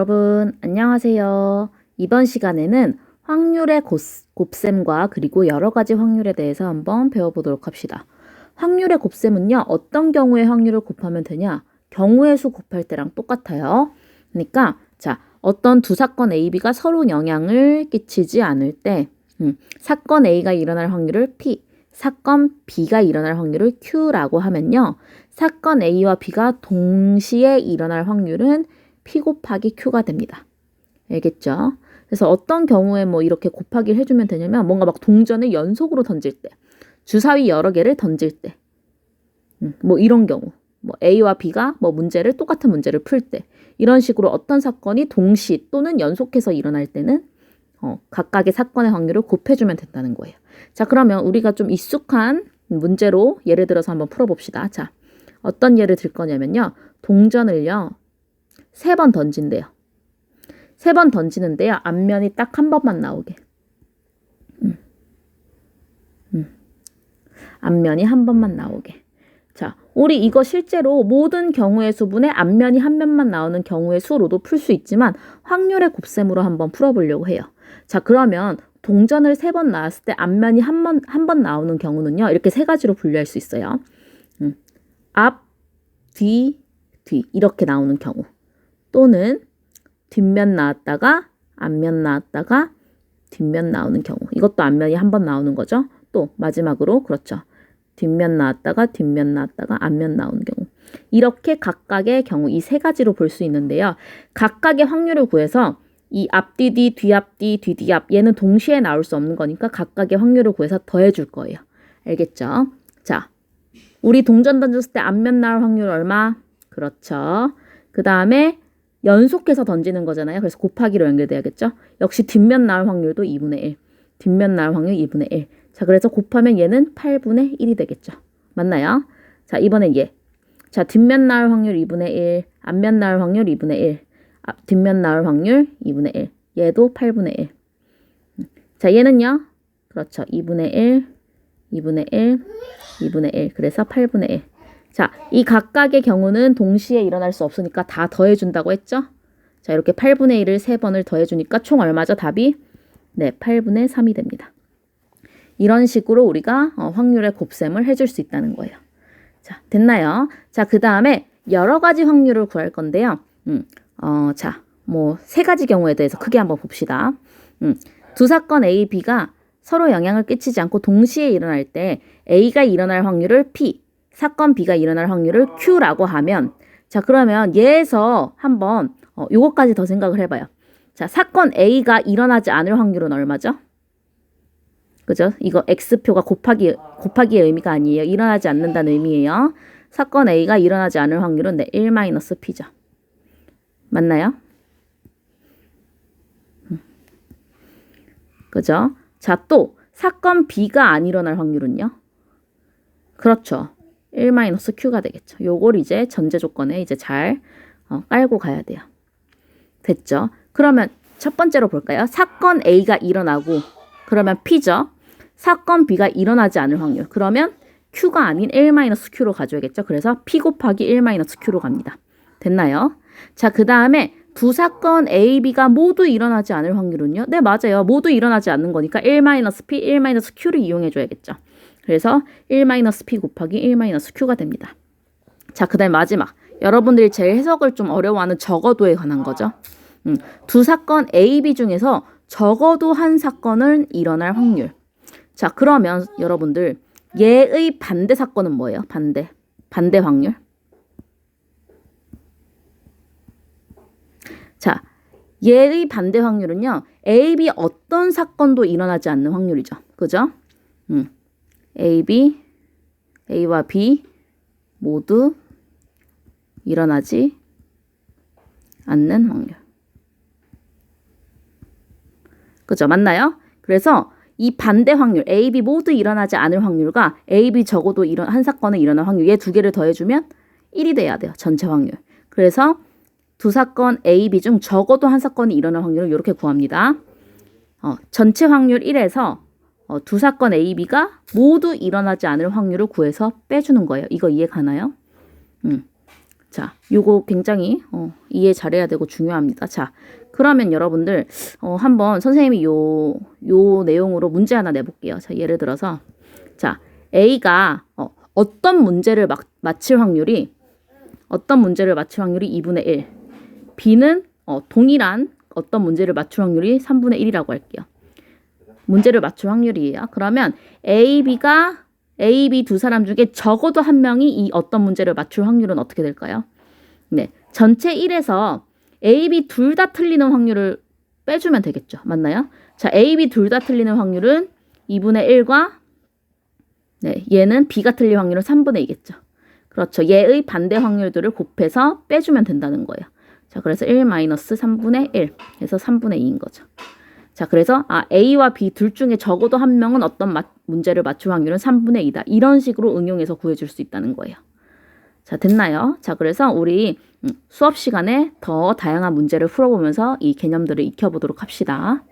여러분, 안녕하세요. 이번 시간에는 확률의 곱, 곱셈과 그리고 여러 가지 확률에 대해서 한번 배워보도록 합시다. 확률의 곱셈은요, 어떤 경우에 확률을 곱하면 되냐? 경우의 수 곱할 때랑 똑같아요. 그러니까, 자, 어떤 두 사건 A, B가 서로 영향을 끼치지 않을 때, 음, 사건 A가 일어날 확률을 P, 사건 B가 일어날 확률을 Q라고 하면요, 사건 A와 B가 동시에 일어날 확률은 P 곱하기 Q가 됩니다. 알겠죠? 그래서 어떤 경우에 뭐 이렇게 곱하기를 해주면 되냐면 뭔가 막 동전을 연속으로 던질 때, 주사위 여러 개를 던질 때, 음, 뭐 이런 경우, 뭐 A와 B가 뭐 문제를 똑같은 문제를 풀 때, 이런 식으로 어떤 사건이 동시 또는 연속해서 일어날 때는 어, 각각의 사건의 확률을 곱해주면 된다는 거예요. 자, 그러면 우리가 좀 익숙한 문제로 예를 들어서 한번 풀어봅시다. 자, 어떤 예를 들 거냐면요. 동전을요. 세 번 던진대요. 세 번 던지는데요. 앞면이 딱 한 번만 나오게. 음. 음. 앞면이 한 번만 나오게. 자, 우리 이거 실제로 모든 경우의 수분의 앞면이 한 면만 나오는 경우의 수로도 풀 수 있지만 확률의 곱셈으로 한번 풀어보려고 해요. 자, 그러면 동전을 세 번 나왔을 때 앞면이 한 번, 한 번 나오는 경우는요. 이렇게 세 가지로 분류할 수 있어요. 음. 앞, 뒤, 뒤. 이렇게 나오는 경우. 또는 뒷면 나왔다가 앞면 나왔다가 뒷면 나오는 경우. 이것도 앞면이 한 번 나오는 거죠. 또 마지막으로 그렇죠. 뒷면 나왔다가 뒷면 나왔다가 앞면 나오는 경우. 이렇게 각각의 경우 이 세 가지로 볼 수 있는데요. 각각의 확률을 구해서 이 앞뒤 뒤 뒤앞뒤 뒤뒤앞 얘는 동시에 나올 수 없는 거니까 각각의 확률을 구해서 더해 줄 거예요. 알겠죠? 자. 우리 동전 던졌을 때 앞면 나올 확률 얼마? 그렇죠. 그 다음에 연속해서 던지는 거잖아요. 그래서 곱하기로 연결돼야겠죠. 역시 뒷면 나올 확률도 2분의 1. 뒷면 나올 확률 2분의 1. 자, 그래서 곱하면 얘는 8분의 1이 되겠죠. 맞나요? 자, 이번엔 얘. 자, 뒷면 나올 확률 2분의 1. 앞면 나올 확률 2분의 1. 앞, 뒷면 나올 확률 2분의 1. 얘도 8분의 1. 자, 얘는요. 그렇죠. 2분의 1, 2분의 1, 2분의 1. 그래서 8분의 1. 자, 이 각각의 경우는 동시에 일어날 수 없으니까 다 더해준다고 했죠? 자, 이렇게 8분의 1을 3번을 더해주니까 총 얼마죠? 답이? 네, 8분의 3이 됩니다. 이런 식으로 우리가 어, 확률의 곱셈을 해줄 수 있다는 거예요. 자, 됐나요? 자, 그 다음에 여러 가지 확률을 구할 건데요. 음, 어, 자, 뭐, 세 가지 경우에 대해서 크게 한번 봅시다. 음, 두 사건 A, B가 서로 영향을 끼치지 않고 동시에 일어날 때 A가 일어날 확률을 P, 사건 B가 일어날 확률을 Q라고 하면 자, 그러면 얘에서 한번 어, 요거까지 더 생각을 해봐요. 자, 사건 A가 일어나지 않을 확률은 얼마죠? 그죠? 이거 X표가 곱하기, 곱하기의 의미가 아니에요. 일어나지 않는다는 의미예요. 사건 A가 일어나지 않을 확률은 네, 1-P죠. 맞나요? 음. 그죠? 자, 또 사건 B가 안 일어날 확률은요? 그렇죠. 1-Q가 되겠죠. 요걸 이제 전제 조건에 이제 잘 어, 깔고 가야 돼요. 됐죠? 그러면 첫 번째로 볼까요? 사건 A가 일어나고 그러면 P죠. 사건 B가 일어나지 않을 확률. 그러면 Q가 아닌 1-Q로 가져야겠죠. 그래서 P 곱하기 1-Q로 갑니다. 됐나요? 자, 그 다음에 두 사건 A, B가 모두 일어나지 않을 확률은요? 네, 맞아요. 모두 일어나지 않는 거니까 1-P, 1-Q를 이용해줘야겠죠. 그래서 1-P 곱하기 1-Q가 됩니다. 자, 그 다음 마지막. 여러분들이 제일 해석을 좀 어려워하는 적어도에 관한 거죠. 음, 두 사건 A, B 중에서 적어도 한 사건은 일어날 확률. 자, 그러면 여러분들 얘의 반대 사건은 뭐예요? 반대. 반대 확률. 자, 얘의 반대 확률은요. A, B 어떤 사건도 일어나지 않는 확률이죠. 그죠? 음. A, B, A와 B 모두 일어나지 않는 확률. 그죠? 맞나요? 그래서 이 반대 확률, A, B 모두 일어나지 않을 확률과 A, B 적어도 일어, 한 사건에 일어날 확률, 얘 두 개를 더해주면 1이 돼야 돼요. 전체 확률. 그래서 두 사건 A, B 중 적어도 한 사건이 일어날 확률을 이렇게 구합니다. 어, 전체 확률 1에서 어, 두 사건 A, B가 모두 일어나지 않을 확률을 구해서 빼주는 거예요. 이거 이해 가나요? 음. 자, 요거 굉장히 어, 이해 잘해야 되고 중요합니다. 자, 그러면 여러분들 어, 한번 선생님이 요, 요 내용으로 문제 하나 내볼게요. 자, 예를 들어서 자, A가 어, 어떤 문제를 막, 맞힐 확률이 어떤 문제를 맞힐 확률이 2분의 1. B는 어, 동일한 어떤 문제를 맞출 확률이 3분의 1이라고 할게요. 문제를 맞출 확률이에요. 그러면 A, B가 A, B 두 사람 중에 적어도 한 명이 이 어떤 문제를 맞출 확률은 어떻게 될까요? 네. 전체 1에서 A, B 둘 다 틀리는 확률을 빼주면 되겠죠. 맞나요? 자, A, B 둘 다 틀리는 확률은 2분의 1과 네, 얘는 B가 틀릴 확률은 3분의 2겠죠. 그렇죠. 얘의 반대 확률들을 곱해서 빼주면 된다는 거예요. 자, 그래서 1 마이너스 3분의 1 해서 3분의 2인 거죠. 자, 그래서 아, A와 B 둘 중에 적어도 한 명은 어떤 마- 문제를 맞출 확률은 3분의 2다. 이런 식으로 응용해서 구해줄 수 있다는 거예요. 자, 됐나요? 자, 그래서 우리 음, 수업 시간에 더 다양한 문제를 풀어보면서 이 개념들을 익혀보도록 합시다.